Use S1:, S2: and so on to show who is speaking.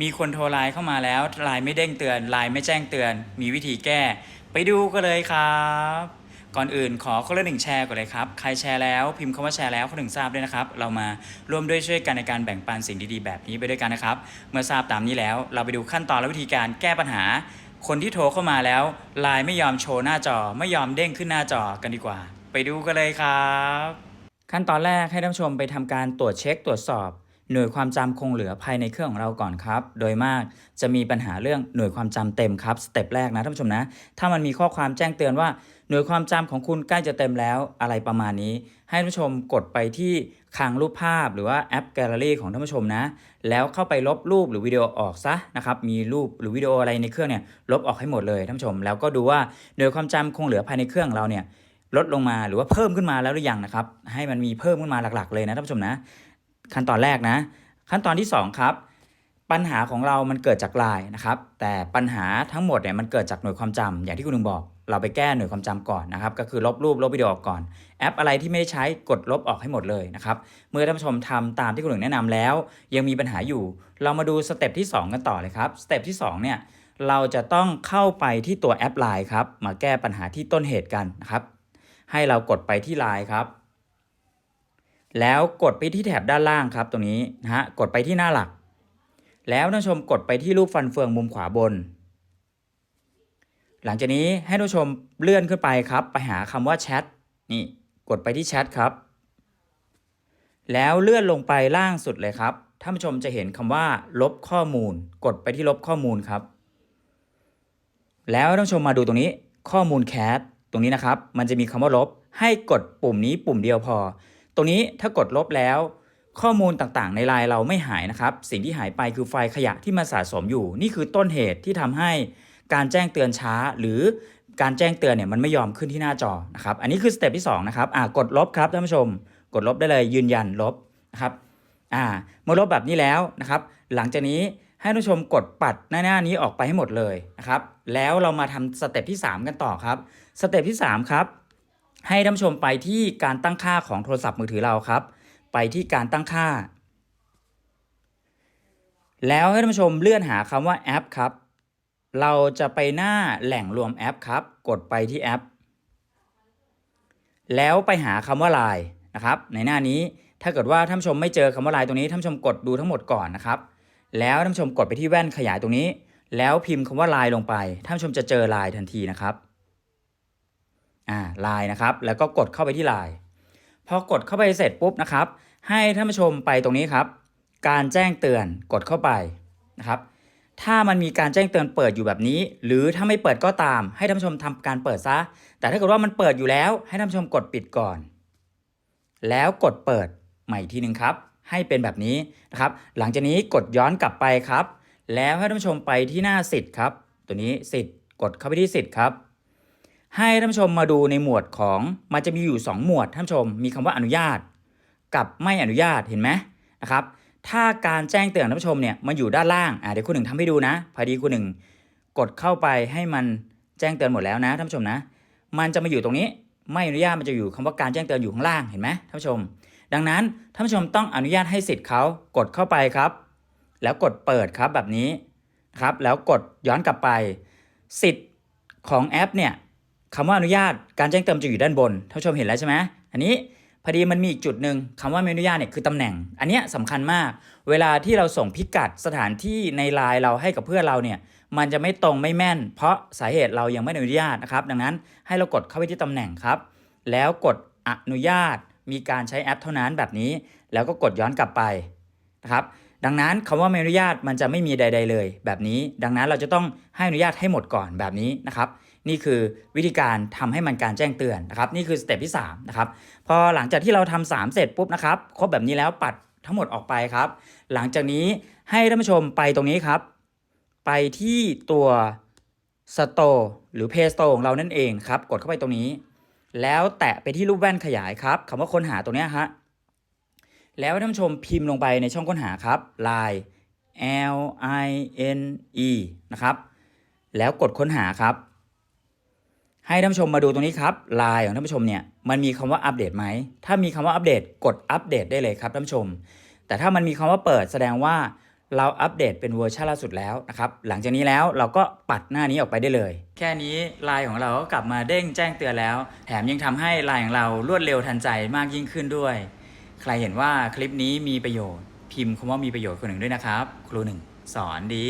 S1: มีคนโทรไลน์เข้ามาแล้วไลน์ไม่เด้งเตือนไลน์ไม่แจ้งเตือน มีวิธีแก้ ไปดูกันเลยครับ ก่อนอื่นขอคนละหนึ่งแชร์ก่อนเลยครับ ใครแชร์แล้วพิมพ์คำว่าแชร์แล้วคนหนึ่งทราบด้วยนะครับ เรามาร่วมด้วยช่วยกันในการแบ่งปันสิ่งดีๆ แบบนี้ไปด้วยกันนะครับ เมื่อทราบตามนี้แล้ว เราไปดูขั้นตอนและวิธีการแก้ปัญหา คนที่โทรเข้ามาแล้วไลน์ไม่ยอมโชว์หน้าจอ ไม่ยอมเด้งขึ้นหน้าจอกันดีกว่า ไปดูกันเลยครับ ขั้นตอนแรกให้ท่านผู้ชมไปทำการตรวจเช็คตรวจสอบ หน่วยความจำคงเหลือภายในเครื่องของเราก่อนครับ โดยมากจะมีปัญหาเรื่องหน่วยความจำเต็มครับสเต็ปแรกนะท่านผู้ชมนะ ถ้ามันมีข้อความแจ้งเตือนว่า หน่วยความจำของคุณใกล้จะเต็มแล้วอะไรประมาณนี้ ให้ท่านผู้ชมกดไปที่คลังรูปภาพหรือว่าแอปแกลเลอรี่ของท่านผู้ชมนะ แล้วเข้าไปลบรูปหรือวิดีโอออกซะนะครับ มีรูปหรือวิดีโออะไรในเครื่องเนี่ยลบออกให้หมดเลยท่านผู้ชม แล้วก็ดูว่าหน่วยความจำคงเหลือภายในเครื่องเราเนี่ยลดลงมาหรือว่าเพิ่มขึ้นมาแล้วหรือยังนะครับ ให้มันมีเพิ่มขึ้นมาหลักๆเลยนะท่านผู้ชมนะ ขั้นตอนแรกนะ ขั้นตอนที่ 2 ครับ ปัญหาของเรามันเกิดจากไลน์นะครับ แต่ปัญหาทั้งหมดเนี่ยมันเกิดจากหน่วยความจำอย่างที่คุณลุงบอก เราไปแก้หน่วยความจำก่อนนะครับ ก็คือลบรูปลบวิดีโอออกก่อน แอปอะไรที่ไม่ได้ใช้กดลบออกให้หมดเลยนะครับ เมื่อท่านผู้ชมทำตามที่คุณลุงแนะนำแล้ว ยังมีปัญหาอยู่ เรามาดูสเต็ปที่ 2 กันต่อเลยครับ สเต็ปที่2เนี่ยเราจะต้องเข้าไปที่ตัวแอป Line ครับ มาแก้ปัญหาที่ต้นเหตุกันนะครับ ให้เรากดไปที่ Line ครับ แล้วกดไปที่แถบด้านล่างครับตรงนี้นะฮะกดไปที่หน้าหลัก แล้วท่านชมกดไปที่รูปฟันเฟืองมุมขวาบน หลังจากนี้ให้ท่านชมเลื่อนขึ้นไปครับ ไปหาคำว่าแชทนี่กดไปที่แชทครับ แล้วเลื่อนลงไปล่างสุดเลยครับท่านผู้ชมจะเห็นคำว่า ลบข้อมูล กดไปที่ลบข้อมูลครับ แล้วท่านผู้ชมมาดูตรงนี้ข้อมูลแคสตรงนี้นะครับ มันจะมีคำว่าลบ ให้กดปุ่มนี้ปุ่มเดียวพอ รงนี้ถ้ากดลบแล้ว ข้อมูลต่างๆ ในไลน์เราไม่หายนะครับ สิ่งที่หายไปคือไฟล์ขยะที่มาสะสมอยู่ นี่คือต้นเหตุที่ทำให้การแจ้งเตือนช้า หรือการแจ้งเตือนเนี่ยมันไม่ยอมขึ้นที่หน้าจอนะครับ อันนี้คือสเต็ปที่2นะครับอ่ากดลบครับท่านผู้ชม กดลบได้เลยยืนยันลบนะครับอ่าเมื่อลบแบบนี้แล้วนะครับ หลังจากนี้ให้ท่านผู้ชมกดปัดหน้าหน้านี้ออกไปให้หมดเลยนะครับ แล้วเรามาทำสเต็ปที่ 3 กันต่อครับ สเต็ปที่3ครับ ให้ท่านผู้ชมไปที่การตั้งค่าของโทรศัพท์มือถือเราครับ ไปที่การตั้งค่า แล้วให้ท่านผู้ชมเลื่อนหาคำว่าแอปครับ เราจะไปหน้าแหล่งรวมแอปครับ กดไปที่แอป แล้วไปหาคำว่า Line นะครับ ในหน้านี้ถ้าเกิดว่าท่านผู้ชมไม่เจอคำว่า Line ตรงนี้ท่านผู้ชมกดดูทั้งหมดก่อนนะครับ แล้วท่านผู้ชมกดไปที่แว่นขยายตรงนี้ แล้วพิมพ์คำว่า Line ลงไปท่านผู้ชมจะเจอ Line ทันทีนะครับ อ่า Line นะครับ แล้วก็กดเข้าไปที่ Line พอกดเข้าไปเสร็จปุ๊บนะครับ ให้ท่านผู้ชมไปตรงนี้ครับ การแจ้งเตือนกดเข้าไปนะครับ ถ้ามันมีการแจ้งเตือนเปิดอยู่แบบนี้ หรือถ้าไม่เปิดก็ตาม ให้ท่านผู้ชมทำการเปิดซะ แต่ถ้าเกิดว่ามันเปิดอยู่แล้ว ให้ท่านผู้ชมกดปิดก่อน แล้วกดเปิดใหม่อีกทีหนึ่งครับ ให้เป็นแบบนี้นะครับ หลังจากนี้กดย้อนกลับไปครับ แล้วให้ท่านผู้ชมไปที่หน้าสิทธิ์ครับ ตัวนี้สิทธิ์กดเข้าไปที่สิทธิ์ครับ ให้ท่านผู้ชมมาดูในหมวดของมันจะมีอยู่ 2 หมวดท่านผู้ชม มีคำว่าอนุญาต กับไม่อนุญาตเห็นไหมนะครับถ้าการแจ้งเตือนท่านผู้ชมเนี่ยมันอยู่ด้านล่างอ่าเดี๋ยวคุณหนึ่งทำให้ดูนะพอดีคุณหนึ่งกดเข้าไปให้มันแจ้งเตือนหมดแล้วนะท่านผู้ชมนะ มันจะมาอยู่ตรงนี้ไม่อนุญาตมันจะอยู่คำว่าการแจ้งเตือนอยู่ข้างล่างเห็นไหมท่านผู้ชม ดังนั้นท่านผู้ชมต้องอนุญาตให้สิทธิ์เขากดเข้าไปครับ แล้วกดเปิดครับแบบนี้ครับแล้วกดย้อนกลับไป สิทธิ์ของแอปเนี่ย คำว่าอนุญาตการแจ้งเตือนจะอยู่ด้านบนท่านผู้ชมเห็นแล้วใช่ไหมอันนี้พอดีมันมีอีกจุดหนึ่งคำว่าไม่อนุญาตเนี่ยคือตำแหน่ง อันเนี้ยสำคัญมาก เวลาที่เราส่งพิกัดสถานที่ในไลน์เราให้กับเพื่อนเราเนี่ยมันจะไม่ตรงไม่แม่น เพราะสาเหตุเรายังไม่อนุญาตนะครับดังนั้นให้เรากดเข้าไปที่ตำแหน่งครับ แล้วกดอนุญาตมีการใช้แอปเท่านั้นแบบนี้ แล้วก็กดย้อนกลับไปนะครับดังนั้นคำว่าไม่อนุญาตมันจะไม่มีใด ๆ เลย แบบนี้ ดังนั้นเราจะต้องให้อนุญาตให้หมดก่อนแบบนี้นะครับ นี่คือวิธีการทำให้มันการแจ้งเตือนนะครับ นี่คือสเต็ปที่3นะครับ พอหลังจากที่เราทำ3เสร็จปุ๊บนะครับ ครบแบบนี้แล้วปัดทั้งหมดออกไปครับ หลังจากนี้ให้ท่านผู้ชมไปตรงนี้ครับ ไปที่ตัว Store หรือ Play Store ของเรานั่นเองครับ กดเข้าไปตรงนี้ แล้วแตะไปที่รูปแว่นขยายครับคำว่าค้นหาตรงนี้ฮะ แล้วท่านผู้ชมพิมพ์ลงไปในช่องค้นหาครับ line l i n e นะครับ แล้วกดค้นหาครับ ให้ท่านผู้ชมมาดูตรงนี้ครับ line ของท่านผู้ชมเนี่ยมันมีคำว่าอัปเดตไหมถ้ามีคำว่าอัปเดตกดอัปเดตได้เลยครับท่านผู้ชม แต่ถ้ามันมีคำว่าเปิดแสดงว่าเราอัปเดตเป็นเวอร์ชันล่าสุดแล้วนะครับหลังจากนี้แล้วเราก็ปัดหน้านี้ออกไปได้เลย แค่นี้ไลน์ของเราก็กลับมาเด้งแจ้งเตือนแล้ว แถมยังทำให้ไลน์ของเรารวดเร็วทันใจมากยิ่งขึ้นด้วย ใครเห็นว่าคลิปนี้มีประโยชน์ พิมพ์คำว่ามีประโยชน์คนหนึ่งด้วยนะครับ ครูหนึ่งสอนดี